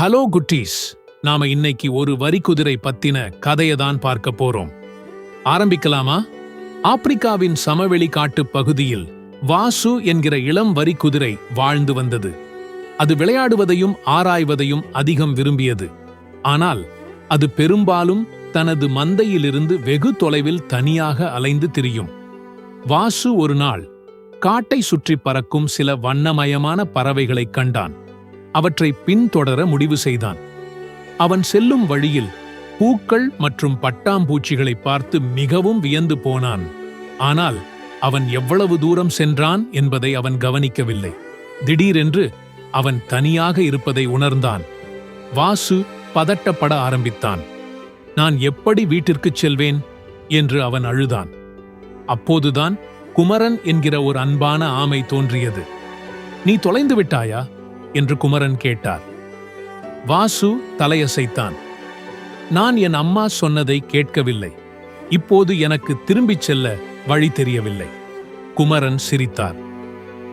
Hello குட்டீஸ் நாம இன்னைக்கு ஒரு வரிக்குதிரை பத்தின கதையை தான் பார்க்க போறோம். ஆரம்பிக்கலாமா? ஆப்பிரிக்காவின் சமவெளி காட்டுப் பகுதியில் வாசு என்கிற இளம் வரிக்குதிரை வாழ்ந்து வந்தது. அது விளையாடுவதையும் ஆராய்வதையும் அதிகம் விரும்பியது. ஆனால் அது பெரும்பாலும் தனது மந்தையிலிருந்து வெகு தொலைவில் தனியாக அலைந்து திரியும். வாசு ஒரு நாள் காட்டை சுற்றி பறக்கும் சில வண்ணமயமான பறவைகளைக் கண்டான். அவற்றை பின்தொடர முடிவு செய்தான். அவன் செல்லும் வழியில் பூக்கள் மற்றும் பட்டாம்பூச்சிகளை பார்த்து மிகவும் வியந்து போனான். ஆனால் அவன் எவ்வளவு தூரம் சென்றான் என்பதை அவன் கவனிக்கவில்லை. திடீரென்று அவன் தனியாக இருப்பதை உணர்ந்தான். வாசு பதட்டப்பட ஆரம்பித்தான். நான் எப்படி வீட்டிற்குச் செல்வேன்? என்று அவன் அழுதான். அப்போதுதான் குமரன் என்கிற ஒரு அன்பான ஆமை தோன்றியது. நீ தொலைந்து விட்டாயா? என்று குமரன் கேட்டார். வாசு தலையசைத்தான். நான் என் அம்மா சொன்னதை கேட்கவில்லை. இப்போது எனக்கு திரும்பிச் செல்ல வழி தெரியவில்லை. குமரன் சிரித்தார்.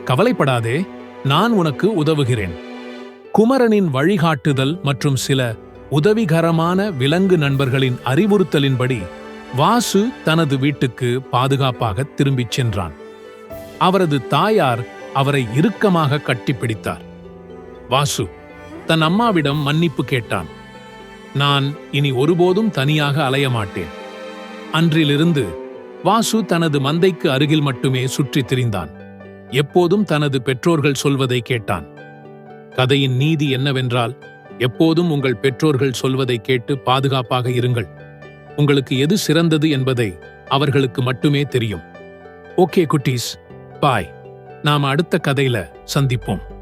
கவலைப்படாதே நான் உனக்கு உதவுகிறேன். குமரனின் வழிகாட்டுதல் மற்றும் சில உதவிகரமான விலங்கு நண்பர்களின் அறிவுறுத்தலின்படி வாசு தனது வீட்டுக்கு பாதுகாப்பாக திரும்பிச் சென்றான். அவரது தாயார் அவரை இறுக்கமாக கட்டிப்பிடித்தார். வாசு தன் அம்மாவிடம் மன்னிப்பு கேட்டான். நான் இனி ஒருபோதும் தனியாக அலைய மாட்டேன். அன்றிலிருந்து வாசு தனது மந்தைக்கு அருகில் மட்டுமே சுற்றித் திரிந்தான். எப்போதும் தனது பெற்றோர்கள் சொல்வதை கேட்டான். கதையின் நீதி என்னவென்றால் எப்போதும் உங்கள் பெற்றோர்கள் சொல்வதை கேட்டு பாதுகாப்பாக இருங்கள். உங்களுக்கு எது சிறந்தது என்பதை அவர்களுக்கு மட்டுமே தெரியும். ஓகே குட்டீஸ் பாய். நாம அடுத்த கதையில சந்திப்போம்.